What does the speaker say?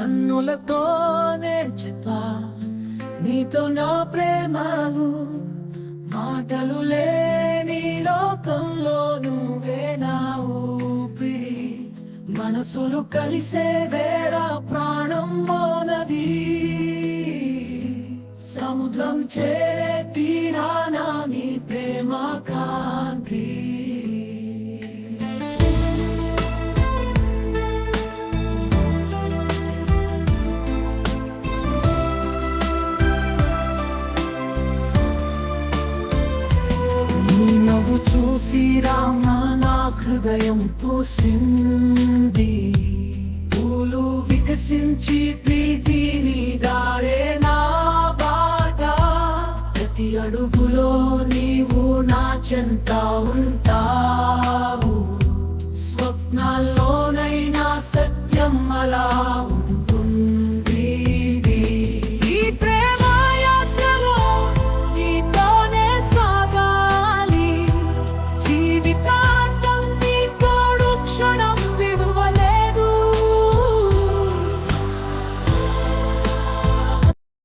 కన్నులతోనే చెప్పా. నీతో నా ప్రేమను మాటలు లేని లోకంలో నువ్వే నా ఊపిరి. మనసులు కలిసే వేళ ప్రాణం మోనది సముద్రం చేరే తీరానా నీ ప్రేమ నీ చూసి రామ నా హృదయం పూసింది పూలు వికసించి ప్రీతిని దారే నా బాట ప్రతి అడుగులో నీవు నా చెంత ఉంటావు స్వప్నాల్లోనైనా సత్యం అలా